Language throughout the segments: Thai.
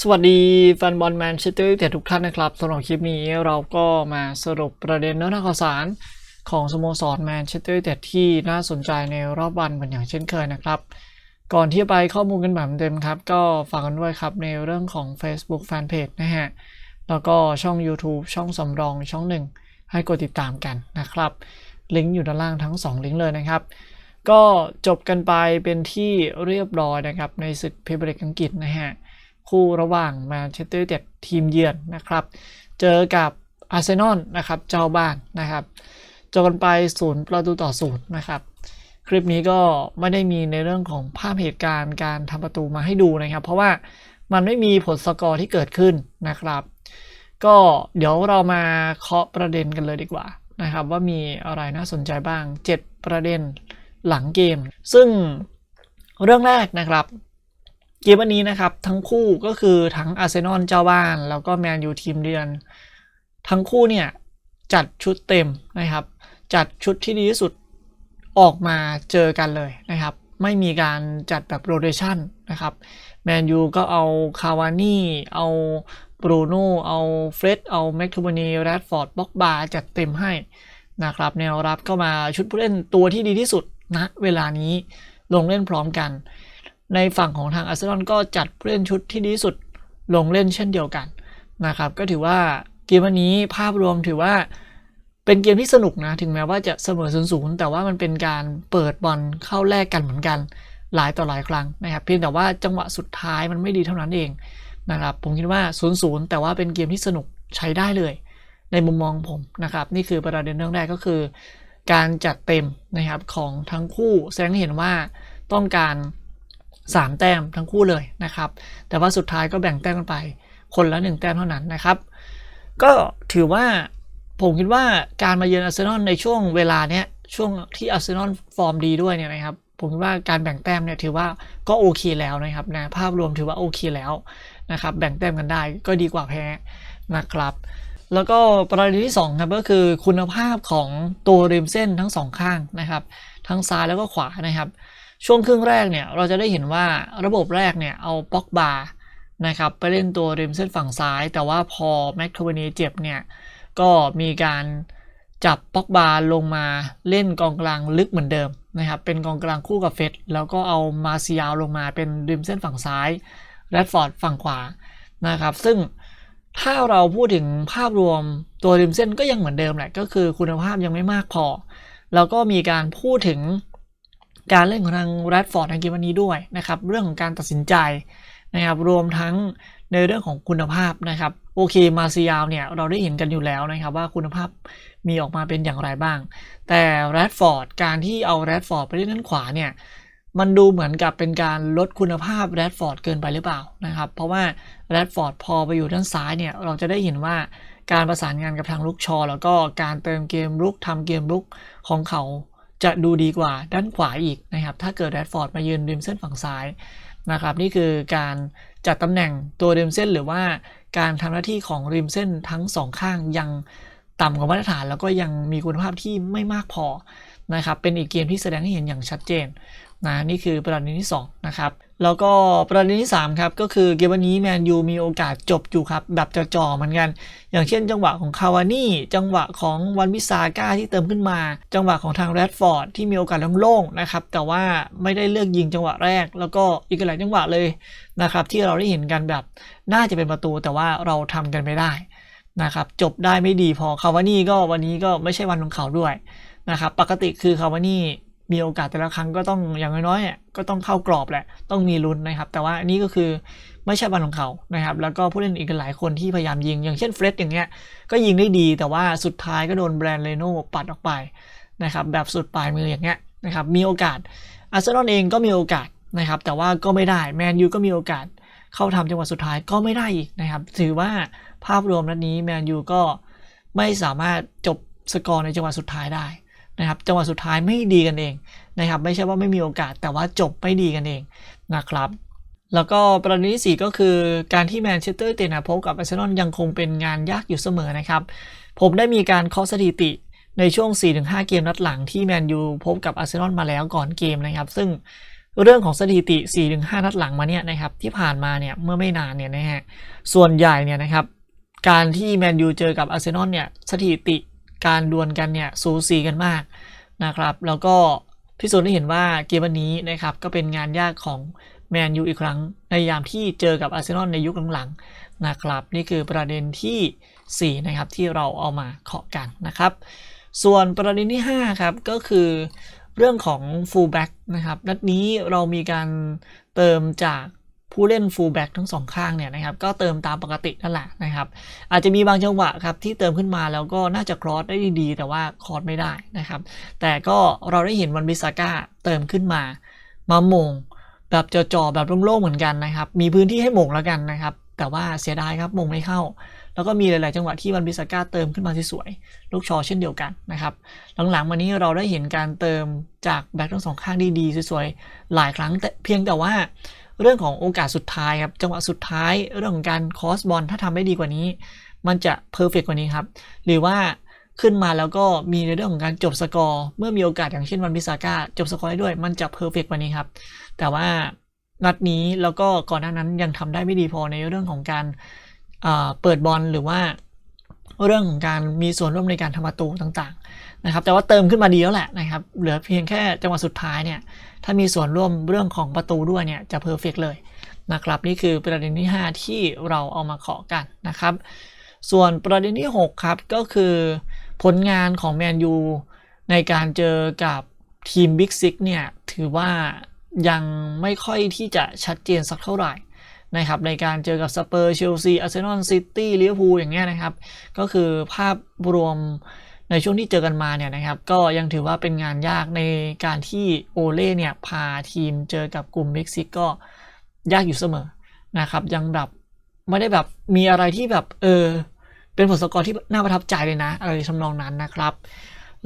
สวัสดีแฟนบอลแมนเชสเตอร์ยูไนเต็ดทุกท่านนะครับสำหรับคลิปนี้เราก็มาสรุปประเด็นเนื้อหาข่าวสารของสโมสรแมนเชสเตอร์ยูไนเต็ดที่น่าสนใจในรอบวันเหมือนอย่างเช่นเคยนะครับ ก่อนที่จะไปข้อมูลกันแบบเต็มครับ ก็ฝากกันด้วยครับในเรื่องของ Facebook Fanpage นะฮะ แล้วก็ช่อง YouTube ช่องสำรองช่องหนึ่งให้กดติดตามกันนะครับ ลิงก์อยู่ด้านล่างทั้ง 2 ลิงก์เลยนะครับ ก็จบกันไปเป็นที่เรียบร้อยนะครับในศึกพรีเมียร์ลีกอังกฤษนะฮะ คู่ระหว่างแมนเชสเตอร์ยูไนเต็ดทีมเยือนนะครับ เจอกับอาร์เซนอลนะครับเจ้าบ้านนะครับเจอกันไปศูนย์ประตูต่อศูนย์นะครับ คลิปนี้ก็ไม่ได้มีในเรื่องของภาพเหตุการณ์การทำประตูมาให้ดูนะครับ เพราะว่ามันไม่มีผลสกอร์ที่เกิดขึ้นนะครับ ก็เดี๋ยวเรามาเคาะประเด็นกันเลยดีกว่านะครับว่ามีอะไรน่าสนใจบ้าง 7 ประเด็นหลังเกม ซึ่งเรื่องแรกนะครับ เกมวันนี้นะครับทั้งคู่ก็คือทั้งอาร์เซนอลเจ้าบ้าน แล้วก็แมนยูทีมเดือน ทั้งคู่เนี่ยจัดชุดเต็มนะครับ จัดชุดที่ดีที่สุดออกมาเจอกันเลยนะครับ ไม่มีการจัดแบบโรเ t ชันนะครับแมนยูก็เอาคาวานี่เอาบรูโน่เอาเฟร็ดเอาแม็กทูบานีแรดฟอร์ดบ็อกบาจัดเต็มให้นะครับแนวรับก็มาชุดผู้เล่นตัวที่ดีที่สุดณนะเวลานี้ลงเล่นพร้อมกัน ในฝั่งของทางอาร์เซนอลก็จัดผู้เล่นชุดที่ดีสุดลงเล่นเช่นเดียวกันนะครับ ก็ถือว่าเกมวันนี้ภาพรวมถือว่าเป็นเกมที่สนุกนะ ถึงแม้ว่าจะเสมอศูนย์ศูนย์แต่ว่ามันเป็นการเปิดบอลเข้าแลกกันเหมือนกัน หลายต่อหลายครั้งนะครับเพียงแต่ว่าจังหวะสุดท้ายมันไม่ดีเท่านั้นเองนะครับผมคิดว่าศูนย์ศูนย์แต่ว่าเป็นเกมที่สนุกใช้ได้เลย ในมุมมองผมนะครับ นี่คือประเด็นเรื่องแรกก็คือ การจัดเต็มนะครับของทั้งคู่แสดงให้เห็นว่าต้องการ 3 แต้มทั้งคู่เลยนะครับ แต่ว่าสุดท้ายก็แบ่งแต้มกันไป คนละ 1 แต้มเท่านั้นนะครับ ก็ถือว่าผมคิดว่าการมาเยือนอาร์เซนอลในช่วงเวลาเนี้ยช่วงที่อาร์เซนอลฟอร์มดีด้วยเนี่ยนะครับ ผมคิดว่าการแบ่งแต้มเนี่ยถือว่าก็โอเคแล้วนะครับนะภาพรวมถือว่าโอเคแล้วนะครับแบ่งแต้มกันได้ก็ดีกว่าแพ้นะครับ แล้วก็ประเด็นที่2ครับก็คือคุณภาพของตัวริมเส้นทั้งสองข้างนะครับ ทั้งซ้ายแล้วก็ขวานะครับ ช่วงครึ่งแรกเนี่ยเราจะได้เห็นว่าระบบแรกเนี่ยเอาป็อกบานะครับไปเล่นตัวริมเส้นฝั่งซ้าย แต่ว่าพอแม็กโทเวนีเจ็บเนี่ยก็มีการจับป็อกบาลงมาเล่นกองกลางลึกเหมือนเดิมนะครับเป็นกองกลางคู่กับเฟสแล้วก็เอามาซิยาวลงมาเป็นริมเส้นฝั่งซ้ายแรดฟอร์ดฝั่งขวานะครับซึ่งถ้าเราพูดถึงภาพรวมตัวริมเส้นก็ยังเหมือนเดิมแหละก็คือคุณภาพยังไม่มากพอ แล้วก็มีการพูดถึง การเล่นของทางแรดฟอร์ดในเกมวันนี้ด้วยนะครับเรื่องของการตัดสินใจนะครับรวมทั้งในเรื่องของคุณภาพนะครับโอเคมาซิยาวเนี่ยเราได้เห็นกันอยู่แล้วนะครับว่าคุณภาพมีออกมาเป็นอย่างไรบ้าง แต่แรดฟอร์ดการที่เอาแรดฟอร์ดไปเล่นด้านขวาเนี่ยมันดูเหมือนกับเป็นการลดคุณภาพแรดฟอร์ดเกินไปหรือเปล่านะครับเพราะว่าแรดฟอร์ดพอไปอยู่ด้านซ้ายเนี่ยเราจะได้เห็นว่าการประสานงานกับทางลูกชอ แล้วก็การเติมเกมลุกทำเกมลุกของเขา จะดูดีกว่าด้านขวาอีกนะครับ ถ้าเกิดแรดฟอร์ดมายืนริมเส้นฝั่งซ้ายนะครับ นี่คือการจัดตำแหน่งตัวริมเส้นหรือว่าการทำหน้าที่ของริมเส้นทั้งสองข้างยังต่ำกว่ามาตรฐาน แล้วก็ยังมีคุณภาพที่ไม่มากพอนะครับ เป็นอีกเกมที่แสดงให้เห็นอย่างชัดเจน นะนี่คือประเด็นที่ 2 นะครับแล้วก็ประเด็นที่ 3 ครับ ก็คือเกมวันนี้แมนยูมีโอกาสจบอยู่ครับ แบบจะจ่อเหมือนกัน อย่างเช่นจังหวะของคาวานี่ จังหวะของวันวิสาก้าที่เติมขึ้นมา จังหวะของทางแรดฟอร์ดที่มีโอกาสโล่งๆนะครับ แต่ว่าไม่ได้เลือกยิงจังหวะแรก แล้วก็อีกหลายจังหวะเลยนะครับ ที่เราได้เห็นกันแบบน่าจะเป็นประตูแต่ว่าเราทำกันไม่ได้นะครับจบได้ไม่ดีพอคาวานี่ก็วันนี้ก็ไม่ใช่วันของเขาด้วยนะครับปกติคือคาวานี่ มีโอกาสแต่ละครั้งก็ต้องอย่างน้อยๆก็ต้องเข้ากรอบแหละ ต้องมีลุ้นนะครับ แต่ว่านนี้ก็คือไม่ใช่วันของเขานะครับ แล้วก็ผู้เล่นอีกหลายคนที่พยายามยิง อย่างเช่นเฟร็ดอย่างเงี้ย ก็ยิงได้ดี แต่ว่าสุดท้ายก็โดนแบรนด์เลโน่ปัดออกไปนะครับ แบบสุดปลายมืออย่างเงี้ยนะครับ มีโอกาส อาร์เซนอลเองก็มีโอกาสนะครับ แต่ว่าก็ไม่ได้ แมนยูก็มีโอกาส เข้าทำจังหวะสุดท้ายก็ไม่ได้อีกนะครับ ถือว่าภาพรวมนัดนี้แมนยูก็ไม่สามารถจบสกอร์ในจังหวะสุดท้ายได้ นะครับจังหวะสุดท้ายไม่ดีกันเองนะครับไม่ใช่ว่าไม่มีโอกาสแต่ว่าจบไม่ดีกันเองนะครับแล้วก็ประเด็นที่4ก็คือการที่แมนเชสเตอร์เตนะพบกับอาร์เซนอลยังคงเป็นงานยากอยู่เสมอนะครับผมได้มีการเคาะสถิติในช่วง 4-5 เกมนัดหลังที่แมนยูพบกับอาร์เซนอลมาแล้วก่อนเกมนะครับ ซึ่งเรื่องของสถิติ 4-5 นัดหลังมาเนี่ยนะครับที่ผ่านมาเนี่ยเมื่อไม่นานเนี่ยนะฮะส่วนใหญ่เนี่ยนะครับการที่แมนยูเจอกับอาร์เซนอลเนี่ยสถิติ การดวลกันเนี่ยสูสีกันมากนะครับแล้วก็พิสูจน์ได้เห็นว่าเกมวันนี้นะครับก็เป็นงานยากของแมนยูอีกครั้งในยามที่เจอกับอาร์เซนอลในยุคหลังๆนะครับนี่คือประเด็นทีสี่4 นะครับที่เราเอามาเคาะกันนะครับ ส่วนประเด็นที่ 5 ครับก็คือเรื่องของ fullback นะครับนัดนี้เรามีการเติมจาก ผู้เล่นฟูลแบ็กทั้งสองข้างเนี่ยนะครับก็เติมตามปกตินั่นแหละนะครับ อาจจะมีบางจังหวะครับที่เติมขึ้นมาแล้วก็น่าจะครอสได้ดีๆ แต่ว่าครอสไม่ได้นะครับ แต่ก็เราได้เห็นวันบิสาก้าเติมขึ้นมา มาโมง แบบจ่อๆแบบโล่งๆเหมือนกันนะครับ มีพื้นที่ให้โมงแล้วกันนะครับ แต่ว่าเสียดายครับโมงไม่เข้า แล้วก็มีหลาย ๆ จังหวะที่วันบิซาก้าเติมขึ้นมาสวยๆลูกชอเช่นเดียวกันนะครับหลังๆมานี้เราได้เห็นการเติมจากแบ็คทั้งสองข้างดีๆสวยๆหลายครั้งแต่เพียงแต่ว่าเรื่องของโอกาสสุดท้ายครับจังหวะสุดท้ายเรื่องของการคอสบอลถ้าทำได้ดีกว่านี้ มันจะเพอร์เฟกกว่านี้ครับหรือว่าขึ้นมาแล้วก็มีในเรื่องของการจบสกอร์เมื่อมีโอกาสอย่างเช่นวันบิซาก้าจบสกอร์ได้ด้วย มันจะเพอร์เฟกกว่านี้ครับแต่ว่านัดนี้แล้วก็ก่อนหน้านั้นยังทำได้ไม่ดีพอในเรื่องของการ เปิดบอลหรือว่าเรื่องของการมีส่วนร่วมในการทำประตูต่างๆนะครับ แต่ว่าเติมขึ้นมาดีแล้วแหละนะครับ เหลือเพียงแค่จังหวะสุดท้ายเนี่ย ถ้ามีส่วนร่วมเรื่องของประตูด้วยเนี่ยจะเพอร์เฟกเลยนะครับ นี่คือประเด็นที่ 5 ที่เราเอามาขอกันนะครับ ส่วนประเด็นที่ 6 ครับ ก็คือผลงานของแมนยูในการเจอกับทีมบิ๊กซิกเนี่ย ถือว่ายังไม่ค่อยที่จะชัดเจนสักเท่าไหร่ นะครับในการเจอกับสเปอร์เชลซีอาร์เซนอลซิตี้ลิเวอร์พูลอย่างเงี้ยนะครับ ก็คือภาพรวมในช่วงที่เจอกันมาเนี่ยนะครับก็ยังถือว่าเป็นงานยากในการที่โอเล่เนี่ยพาทีมเจอกับกลุ่มเม็กซิกก็ยากอยู่เสมอนะครับยังแบบไม่ได้แบบมีอะไรที่แบบเออเป็นผลสกอร์ที่น่าประทับใจเลยนะอะไรทำนองนั้นนะครับ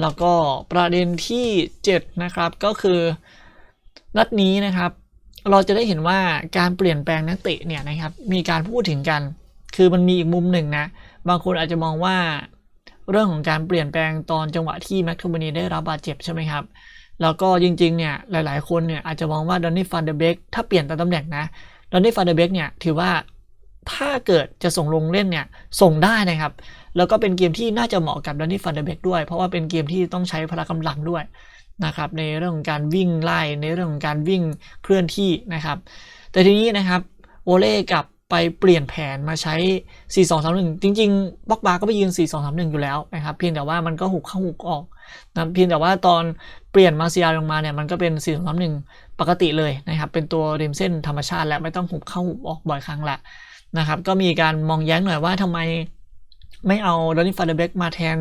แล้วก็ประเด็นที่ 7 นะครับก็คือนัดนี้นะครับ เราจะได้เห็นว่าการเปลี่ยนแปลงนักเตะเนี่ยนะครับมีการพูดถึงกัน คือมันมีอีกมุมหนึ่งนะ บางคนอาจจะมองว่าเรื่องของการเปลี่ยนแปลงตอนจังหวะที่แม็กโทมินีได้รับบาดเจ็บใช่ไหมครับ แล้วก็จริงๆเนี่ยหลายๆ คนเนี่ยอาจจะมองว่าดอนนี่ฟันเดเบกถ้าเปลี่ยนตามตำแหน่งนะดอนนี่ฟันเดเบกเนี่ยถือว่าถ้าเกิดจะส่งลงเล่นเนี่ยส่งได้นะครับ แล้วก็เป็นเกมที่น่าจะเหมาะกับดอนนี่ฟันเดเบกด้วย เพราะว่าเป็นเกมที่ต้องใช้พละกำลังด้วย นะครับในเรื่องของการวิ่งไล่ในเรื่องของการวิ่งเคลื่อนที่นะครับ แต่ทีนี้นะครับโอเล่กลับไปเปลี่ยนแผนมาใช้ 4 2 3 1 จริงๆบ็อกบาก็ไปยืน 4 2 3 1 อยู่แล้วนะครับ เพียงแต่ว่ามันก็หุกเข้าหุกออกนะเพียงแต่ว่าตอนเปลี่ยนมาเซียลงมาเนี่ยมันก็เป็น 4 2 3 1 ปกติเลยนะครับ เป็นตัวริมเส้นธรรมชาติและไม่ต้องหุบเข้าหุบออกบ่อยครั้งละนะครับ ก็มีการมองแย้งหน่อยว่าทำไม ไม่เอาดอนนี่ฟาเดเบกมาแทน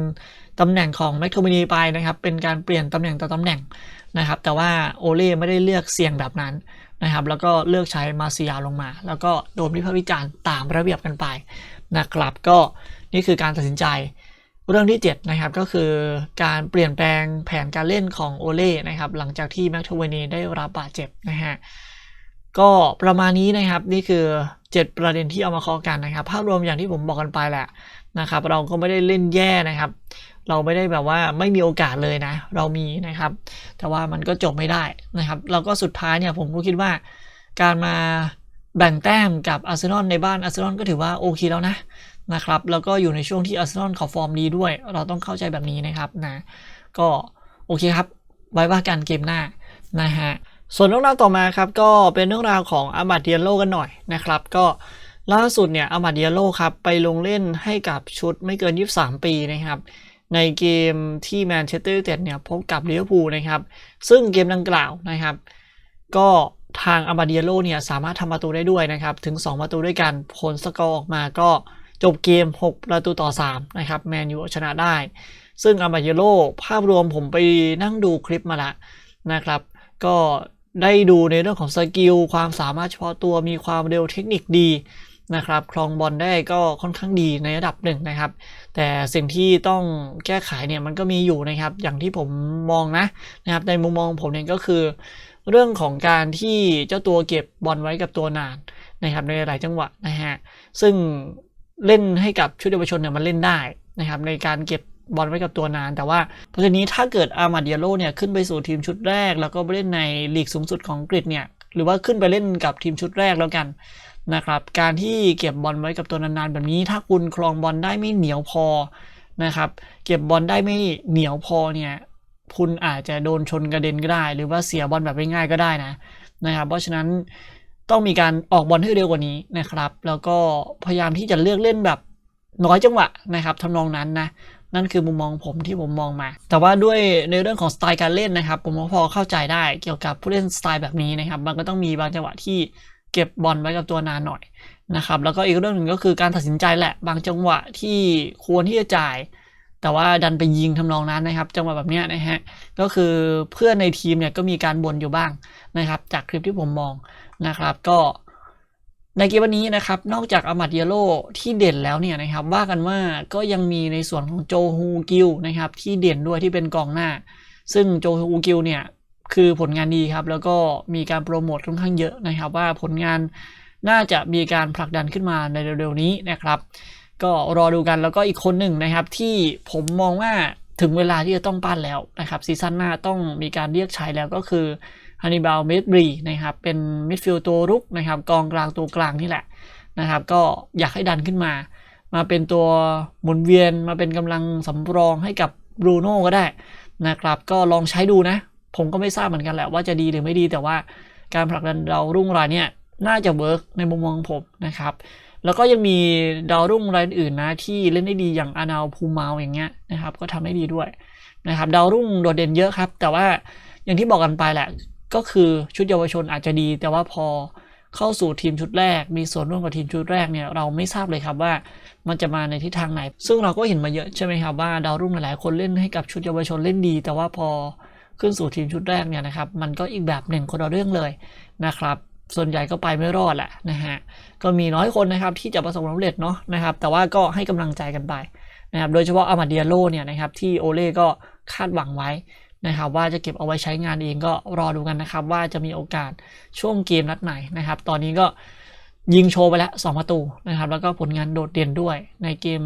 ตำแหน่งของแม็กโทมินีไปนะครับ เป็นการเปลี่ยนตำแหน่งต่อตำแหน่งนะครับ แต่ว่าโอเล่ไม่ได้เลือกเสี่ยงแบบนั้นนะครับ แล้วก็เลือกใช้มาเซียลงมา แล้วก็โดนวิพากษ์วิจารณ์ตามระเบียบกันไปนะครับ ก็นี่คือการตัดสินใจเรื่องที่ 7 นะครับ ก็คือการเปลี่ยนแปลงแผนการเล่นของโอเล่นะครับ หลังจากที่แม็กโทมินีได้รับบาดเจ็บนะฮะก็ประมาณนี้นะครับ นี่คือ 7 ประเด็นที่เอามาคาะกันนะครับ ภาพรวมอย่างที่ผมบอกกันไปแหละ นะครับ เราก็ไม่ได้เล่นแย่นะครับ เราไม่ได้แบบว่าไม่มีโอกาสเลยนะ เรามีนะครับ แต่ว่ามันก็จบไม่ได้นะครับแล้วก็สุดท้ายเนี่ยผมก็คิดว่า การมาแบ่งแต้มกับอาร์เซนอลในบ้านอาร์เซนอลก็ถือว่าโอเคแล้วนะนะครับ แล้วก็อยู่ในช่วงที่อาร์เซนอลเขาฟอร์มดีด้วย เราต้องเข้าใจแบบนี้นะครับนะ ก็โอเคครับ ไว้ว่ากันเกมหน้านะฮะ ส่วนเรื่องราวต่อมาครับ ก็เป็นเรื่องราวของอามาเดียโลกันหน่อยนะครับ ก็ ล่าสุดเนี่ยอามาเดียโลครับไปลงเล่นให้กับชุดไม่เกิน 23 ปีนะครับ ในเกมที่แมนเชสเตอร์ยูไนเต็ดเนี่ยพบกับลิเวอร์พูลนะครับ ซึ่งเกมดังกล่าวนะครับ ก็ทางอามาเดียโลเนี่ยสามารถทำประตูได้ด้วยนะครับ ถึง 2 ประตูด้วยกัน ผลสกอร์ออกมาก็จบเกม 6 ประตูต่อ 3 นะครับ แมนยูชนะได้ ซึ่งอามาเดียโลภาพรวมผมไปนั่งดูคลิปมาละนะครับ ก็ได้ดูในเรื่องของสกิลความสามารถเฉพาะตัวมีความเร็วเทคนิคดี นะครับครองบอลได้ก็ค่อนข้างดีในระดับหนึ่งนะครับ แต่สิ่งที่ต้องแก้ไขเนี่ยมันก็มีอยู่นะครับ อย่างที่ผมมองนะนะครับในมุมมองผมเนี่ยก็คือ เรื่องของการที่เจ้าตัวเก็บบอลไว้กับตัวนานนะครับในหลายจังหวะนะฮะซึ่งเล่นให้กับชุดเยาวชนเนี่ยมันเล่นได้นะครับในการเก็บบอลไว้กับตัวนาน แต่ว่าเพราะฉะนี้ถ้าเกิดอามาเดียโลเนี่ยขึ้นไปสู่ทีมชุดแรก แล้วก็ไปเล่นในลีกสูงสุดของอังกฤษเนี่ยหรือว่าขึ้นไปเล่นกับทีมชุดแรกแล้วกัน นะครับ การที่เก็บบอลไว้กับตัวนานๆ แบบนี้ ถ้าคุณครองบอลได้ไม่เหนียวพอนะครับ เก็บบอลได้ไม่เหนียวพอเนี่ย คุณอาจจะโดนชนกระเด็นก็ได้ หรือว่าเสียบอลแบบง่ายๆก็ได้นะนะครับ เพราะฉะนั้นต้องมีการออกบอลให้เร็วกว่านี้นะครับ แล้วก็พยายามที่จะเลือกเล่นแบบน้อยจังหวะนะครับทำนองนั้นนะนั่นคือมุมมองผมที่ผมมองมา แต่ว่าด้วยในเรื่องของสไตล์การเล่นนะครับ ผมก็พอเข้าใจได้เกี่ยวกับผู้เล่นสไตล์แบบนี้นะครับ มันก็ต้องมีบางจังหวะที่ เก็บบอลไว้กับตัวนานหน่อยนะครับ แล้วก็อีกเรื่องหนึ่งก็คือการตัดสินใจแหละ บางจังหวะที่ควรที่จะจ่าย แต่ว่าดันไปยิงทำนองนั้นนะครับ จังหวะแบบนี้นะฮะ ก็คือเพื่อนในทีมเนี่ยก็มีการบ่นอยู่บ้างนะครับ จากคลิปที่ผมมองนะครับ ก็ในเกมวันนี้นะครับ นอกจากอามัดเยโลที่เด่นแล้วเนี่ยนะครับ ว่ากันว่าก็ยังมีในส่วนของโจฮูกิลนะครับที่เด่นด้วยที่เป็นกองหน้า ซึ่งโจฮูกิลเนี่ย คือผลงานดีครับ แล้วก็มีการโปรโมทค่อนข้างเยอะนะครับ ว่าผลงานน่าจะมีการผลักดันขึ้นมาในเร็วๆนี้นะครับ ก็รอดูกันแล้วก็อีกคนหนึ่งนะครับ ที่ผมมองว่าถึงเวลาที่จะต้องปั้นแล้วนะครับซีซั่นหน้าต้องมีการเรียกใช้แล้วก็คือฮันนิบาลเมดบรีนะครับเป็นมิดฟิลด์ตัวรุกนะครับกองกลางตัวกลางนี่แหละนะครับ ก็อยากให้ดันขึ้นมา มาเป็นตัวหมุนเวียนมาเป็นกำลังสำรองให้กับบรูโน่ก็ได้นะครับ ก็ลองใช้ดูนะ ผมก็ไม่ทราบเหมือนกันแหละว่าจะดีหรือไม่ดีแต่ว่าการผลักดันดาวรุ่งรายเนี่ยน่าจะเวิร์กในมุมมองผมนะครับ แล้วก็ยังมีดาวรุ่งรายอื่นนะที่เล่นได้ดีอย่างอานาลพูมาอย่างเงี้ยนะครับ ก็ทำได้ดีด้วยนะครับ ดาวรุ่งโดดเด่นเยอะครับ แต่ว่าอย่างที่บอกกันไปแหละก็คือชุดเยาวชนอาจจะดี แต่ว่าพอเข้าสู่ทีมชุดแรก มีส่วนร่วมกับทีมชุดแรกเนี่ยเราไม่ทราบเลยครับว่ามันจะมาในทิศทางไหน ซึ่งเราก็เห็นมาเยอะใช่ไหมครับว่าดาวรุ่งหลายๆคนเล่นให้กับชุดเยาวชนเล่นดี แต่ว่าพอ ขึ้นสู่ทีมชุดแรกเนี่ยนะครับ มันก็อีกแบบหนึ่งคนละเรื่องเลยนะครับ ส่วนใหญ่ก็ไปไม่รอดแหละนะฮะ ก็มีน้อยคนนะครับที่จะประสบความสำเร็จเนาะนะครับ แต่ว่าก็ให้กำลังใจกันไปนะครับ โดยเฉพาะอามาเดียโลเนี่ยนะครับที่โอเล่ก็คาดหวังไว้นะครับว่าจะเก็บเอาไว้ใช้งานเองก็รอดูกันนะครับ ว่าจะมีโอกาสช่วงเกมนัดไหนนะครับ ตอนนี้ก็ยิงโชว์ไปแล้ว 2 ประตูนะครับ แล้วก็ผลงานโดดเด่นด้วยในเกม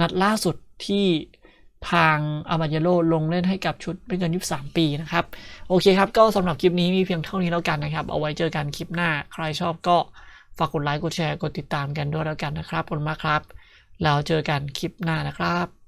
นัดล่าสุดที่ ทางอามาเยโลลงเล่นให้กับชุดไม่เกิน 23 ปีนะครับ โอเคครับ ก็สำหรับคลิปนี้มีเพียงเท่านี้แล้วกันนะครับ เอาไว้เจอกันคลิปหน้า ใครชอบก็ฝากกดไลค์ กดแชร์ กดติดตามกันด้วยแล้วกันนะครับขอบคุณมากครับ แล้วเจอกันคลิปหน้านะครับ